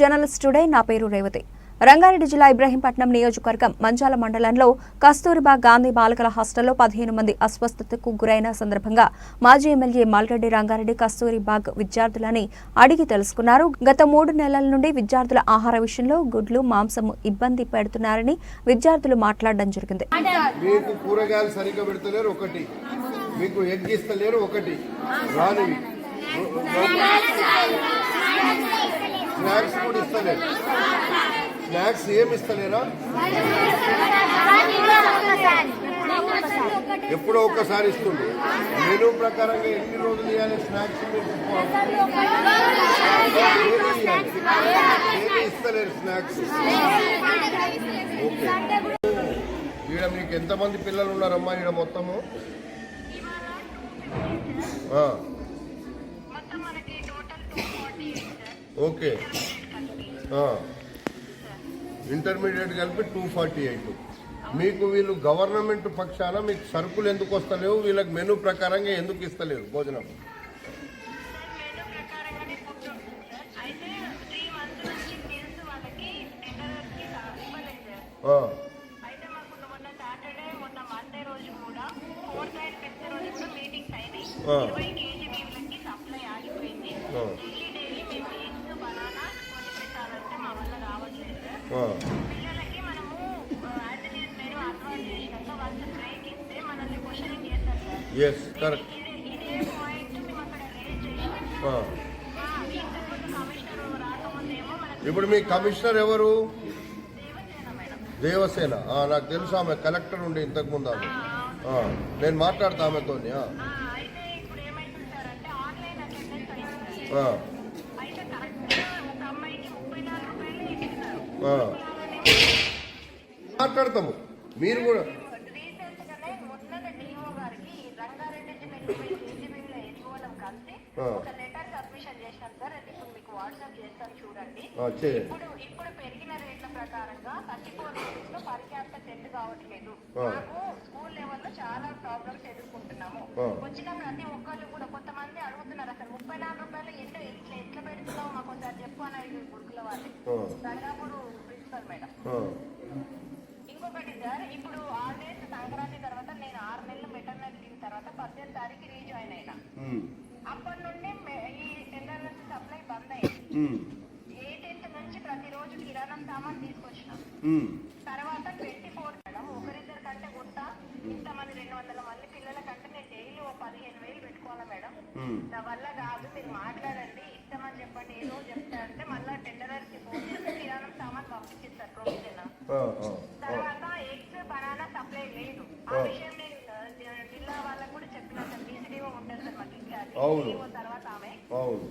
Journalist today నా పేరు రేవతి. రంగారెడ్డి జిల్లా ఇబ్రహీంపట్నం నియోజకవర్గం మంచాల మండలంలో కస్తూరిబా గాంధీ బాలికల హాస్టల్లో పదిహేను మంది అస్వస్థతకు గురైన సందర్భంగా మాజీ ఎమ్మెల్యే మాల్రెడ్డి రంగారెడ్డి కస్తూరిబాగ్ విద్యార్థులని అడిగి తెలుసుకున్నారు. గత మూడు నెలల నుండి విద్యార్థుల ఆహార విషయంలో గుడ్లు మాంసం ఇబ్బంది పెడుతున్నారని విద్యార్థులు మాట్లాడడం జరిగింది. మీకు కూరగాయలు సరిగ్గా పెడతలేరు ఒకటి. మీకు ఒకటి. స్నాక్స్ కూడా ఇస్తలేరు స్నాక్స్ ఏమి ఇస్తలేరా? ఎప్పుడో ఒక్కసారి ఇస్తుంది. మెనూ ప్రకారంగా ఎన్ని రోజులు ఇవ్వాలి స్నాక్స్ ఏమి ఇస్తలేరు స్నాక్స్ ఓకే. ఈడ మీకు ఎంతమంది పిల్లలు ఉన్నారమ్మా ఈడ మొత్తము? ఓకే. ఇంటర్మీడియట్ కలిపి టూ ఫార్టీ ఎయిట్ మీకు వీళ్ళు గవర్నమెంట్ పక్షాన మీకు సరుకులు ఎందుకు వస్తలేవు? వీళ్ళకి మెనూ ప్రకారంగా ఎందుకు ఇస్తలేరు భోజనం? అయితే రాకముందేమో మనకు ఇప్పుడు మీ కమిషనర్ ఎవరు? దేవసేన. ఆ, నాకు తెలుసు ఆమె కలెక్టర్ ఉండే ఇంతకు ముందు ఆమె. ఆ, నేను మాట్లాడతా ఆమెతోని ఆ. ఆ, అయితే ఒక లెటర్ సబ్మిషన్ చేసినాం సార్ అది ఇప్పుడు మీకు వాట్సాప్ చేస్తాను చూడండి ఇప్పుడు ఇప్పుడు పెరిగిన రేట్ల ప్రకారంగా థర్టీ ఫోర్ రూపీస్లో పర్ క్యాపిటల్ సెట్ కావట్లేదు. మాకు స్కూల్ లెవెల్లో చాలా ప్రాబ్లమ్స్ ఎదుర్కొంటున్నాము. వచ్చిన ప్రతి ఒక్కళ్ళు కూడా కొంతమంది అడుగుతున్నారు అసలు ముప్పై నాలుగు రూపాయలు ఎట్లా ఎట్లా ఎట్లా పెడుతున్నావు మాకు ఒకసారి చెప్పు అని గురుకుల వాళ్ళు. Rangapur principal madam. ఇంకొకటి సార్ ఇప్పుడు హాలిడేస్ సంక్రాంతి తర్వాత నేను ఆరు నెలలు మెటర్నల్ లీవ్ తర్వాత పద్దెనిమిది తారీఖు రీజాయిన్ అయినా. అప్పటి నుండి ఈ టెండర్ సప్లై బంద్ అయింది. ఎయిటీన్త్ నుంచి ప్రతిరోజు కిరాణం సామాన్ తీసుకొచ్చినాం. తర్వాత ట్వంటీ ఫోర్ మేడం ఒకరిద్దరు కంటే గుట్ట ఇంతమంది రెండు వందల మంది పిల్లల కంటే నేను డైలీ ఓ పదిహేను వేలు పెట్టుకోవాలా మేడం. నా వల్ల కాదు మీరు మాట్లాడండి ఇస్తామని చెప్పండి ఏదో చెప్తా అంటే మళ్ళీ టెండరర్కి ఫోన్ చేసి కిరాణం సామాన్ పంపించిస్తారు ప్రొవిజన్. తర్వాత ఎగ్స్ బనానా సప్లై లేదు ఆ విషయం నేను ఆ, జ- జిల్లా వాళ్ళకు కూడా చెప్పిన సార్ డీసీడీఓ ఉంటుంది సార్ మాకు ఇన్ఛార్జ్ అవును. అవును.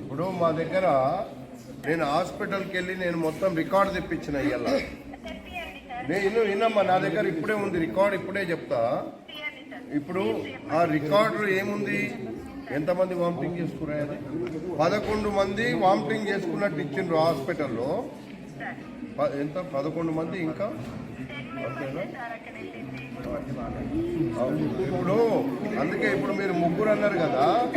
ఇప్పుడు మా దగ్గర నేను హాస్పిటల్కి వెళ్ళి నేను మొత్తం రికార్డు తెప్పించిన ఇవాళ నేను విన్నమ్మా నా దగ్గర ఇప్పుడే ఉంది రికార్డు ఇప్పుడే చెప్తా. ఇప్పుడు ఆ రికార్డు ఏముంది? ఎంతమంది వామిటింగ్ చేసుకున్నారు పదకొండు మంది వామిటింగ్ చేసుకున్నట్టు ఇచ్చిండ్రు హాస్పిటల్లో. ఎంత? పదకొండు మంది ఇంకా? ఇప్పుడు అందుకే ఇప్పుడు మీరు ముగ్గురు అన్నారు కదా.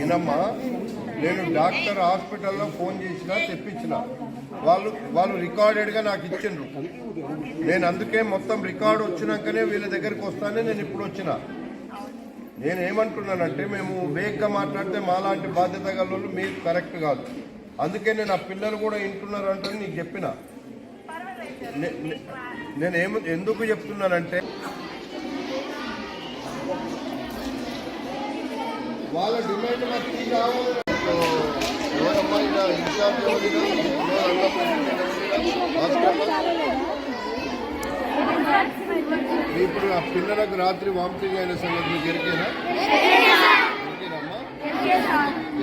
ఈనమ్మా నేను- నేను డాక్టర్ హాస్పిటల్లో ఫోన్ చేసిన తెప్పించిన. వాళ్ళు వాళ్ళు రికార్డెడ్గా నాకు ఇచ్చిండ్రు. నేను అందుకే మొత్తం రికార్డు వచ్చినాకనే వీళ్ళ దగ్గరికి వస్తానే నేను ఇప్పుడు వచ్చిన. నేను ఏమంటున్నానంటే మేము వేగ్గా మాట్లాడితే మాలాంటి బాధ్యత గల వాళ్ళు మీకు కరెక్ట్ కాదు. అందుకే నేను ఆ పిల్లలు కూడా వింటున్నారు అంటే నీకు చెప్పిన. నేను ఏం ఎందుకు చెప్తున్నానంటే వాళ్ళ డిమాండ్ కావాలి ఎవరమ్మా ఇన్ఛార్జ్? ఎవరు అన్న ప్రెసిడెంట్ ఎవరిగా? హాస్పిటల్లో? ఇప్పుడు ఆ పిల్లలకు రాత్రి వామిటింగ్ అయిన సంగతి మీకు ఎరికేనా? ఎరికేనమ్మా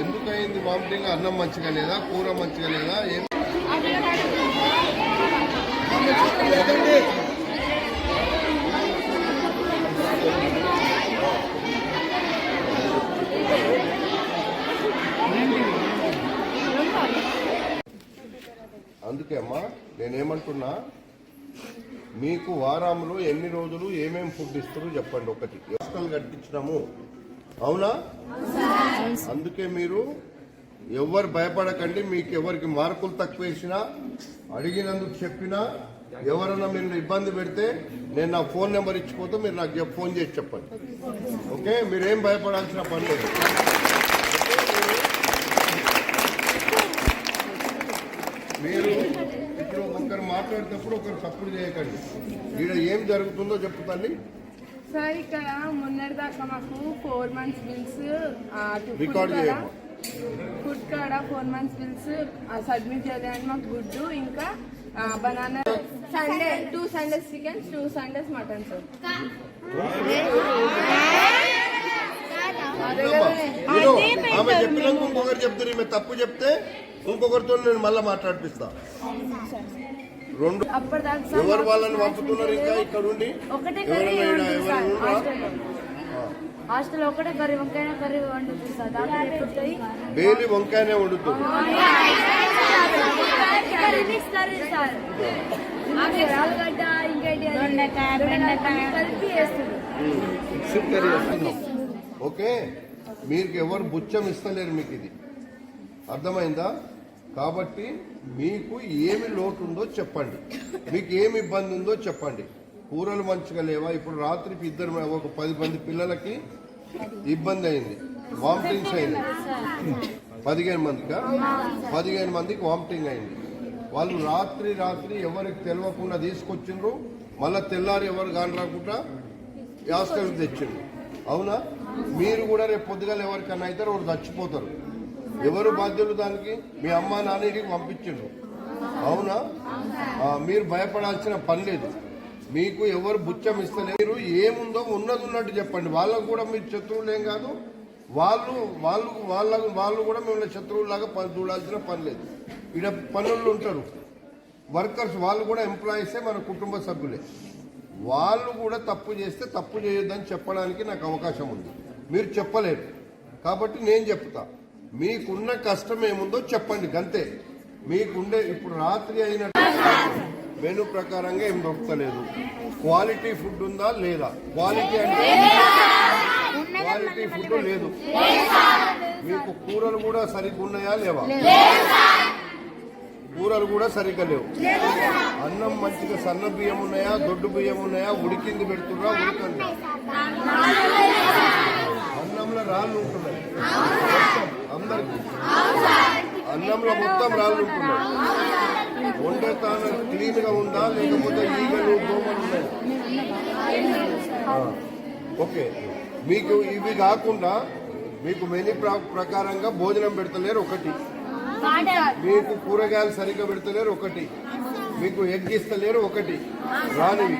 ఎందుకు వామిటింగ్? అన్నం మంచిగా లేదా? కూర మంచిగా లేదా? ఏం? అందుకే అమ్మా నేనేమంటున్నా మీకు వారంలో ఎన్ని రోజులు ఏమేమి ఫుడ్ ఇస్తారు చెప్పండి ఒకటి. హాస్టల్ కట్టించినాము. అవునా? అందుకే మీరు ఎవరు భయపడకండి మీకు ఎవరికి మార్కులు తక్కువ వేసినా అడిగినందుకు చెప్పినా ఎవరన్నా మీరు ఇబ్బంది పెడితే నేను నా ఫోన్ నెంబర్ ఇచ్చిపోతే మీరు నాకు ఫోన్ చేసి చెప్పండి. ఓకే? మీరేం భయపడాల్సిన పని లేదు. మీరు ఒకరు మాట్లాడేటప్పుడు ఒకరు తప్పుడు చేయకండి. ఈడ ఏం జరుగుతుందో చెప్పు తల్లి. సార్ ఇక్కడ మొన్నటిదాకా మాకు ఫోర్ మంత్స్ బిల్స్ రికార్డ్ చేయమ్మా ఫుడ్ కాడ ఫోర్ మంత్స్ బిల్స్ సబ్మిట్ చేయాలని మాకు గుడ్డు ఇంకా banana Sunday two Sundays chicken two Sundays mutton sir. ఆమె చెప్పినాక ఇంకొకరు చెప్తారు ఈమె తప్పు చెప్తే ఇంకొకరితో నేను మళ్ళీ మాట్లాడిపిస్తా. రెండు ఎవరు వాళ్ళని పంపుతున్నారు ఇంకా ఇక్కడ ఉండి? హాస్టల్లో. ఒకటే కర్రీ వంకాయ కర్రీ వండుతుంది సార్ దాంట్లో ఎట్లుంటాయి బేలి వంకాయనే వండుతుంది ఆలుగడ్డ ఇంకేంటి ఓకే. మీరు ఎవరు బుచ్చం ఇస్తలేరు మీకు ఇది. అర్థమైందా? కాబట్టి మీకు ఏమి లోటు ఉందో చెప్పండి. మీకు ఏమి ఇబ్బంది ఉందో చెప్పండి. కూరలు మంచిగా లేవా? ఇప్పుడు రాత్రికి ఇద్దరు ఒక పది మంది పిల్లలకి ఇబ్బంది అయింది. వామిటింగ్స్ అయింది. పదిహేను మందికా? పదిహేను మందికి వామిటింగ్ అయింది. వాళ్ళు రాత్రి రాత్రి ఎవరికి తెలియకుండా తీసుకొచ్చిండ్రు. మళ్ళీ తెల్లారి ఎవరు కాని రాకుండా హాస్టల్కి తెచ్చిండ్రు. అవునా? మీరు కూడా రేపు పొద్దుగాల ఎవరికన్నా అయితే ఒకరు చచ్చిపోతారు. ఎవరు బాధ్యులు దానికి? మీ అమ్మ నాన్నకి పంపించిండ్రు. అవునా? మీరు భయపడాల్సిన పని లేదు. మీకు ఎవరు బుచ్చం ఇస్తలేరు ఏముందో ఉన్నది ఉన్నట్టు చెప్పండి. వాళ్ళకు కూడా మీరు శత్రువులేం కాదు. వాళ్ళు వాళ్ళు వాళ్ళ వాళ్ళు కూడా మిమ్మల్ని శత్రువులాగా పని చూడాల్సిన పని లేదు. ఇక్కడ పనులు ఉంటారు. వర్కర్స్ వాళ్ళు కూడా ఎంప్లాయీసే మన కుటుంబ సభ్యులే. వాళ్ళు కూడా తప్పు చేస్తే తప్పు చేయొద్దని చెప్పడానికి నాకు అవకాశం ఉంది. మీరు చెప్పలేరు. కాబట్టి నేను చెప్తా. మీకున్న కష్టం ఏముందో చెప్పండి అంతే మీకుండే ఇప్పుడు రాత్రి అయిన మెను ప్రకారంగా ఏం దొరకలేదు క్వాలిటీ ఫుడ్ ఉందా లేదా? క్వాలిటీ అంటే క్వాలిటీ ఫుడ్ లేదు. మీకు కూరలు కూడా సరిగ్గా ఉన్నాయా లేవా? కూరలు కూడా సరిగ్గా లేవు. అన్నం మంచిగా సన్న బియ్యం ఉన్నాయా దొడ్డు బియ్యం ఉన్నాయా? ఉడికింది పెడుతున్నా ఉడకండి. అన్నంలో రాళ్ళు ఉంటున్నాయి. అందరికి. అన్నంలో మొత్తం రాళ్ళు ఉంటున్నాయి. వండే తాను క్లీన్గా ఉందా లేకపోతే ఈగలు దోమలు ఓకే. మీకు ఇవి కాకుండా మీకు మెనీ ప్రకారంగా భోజనం పెడతలేరు ఒకటి. మీకు కూరగాయలు సరిగ్గా పెడతలేరు ఒకటి. మీకు ఎగ్ ఇస్తలేరు ఒకటి. రానివి.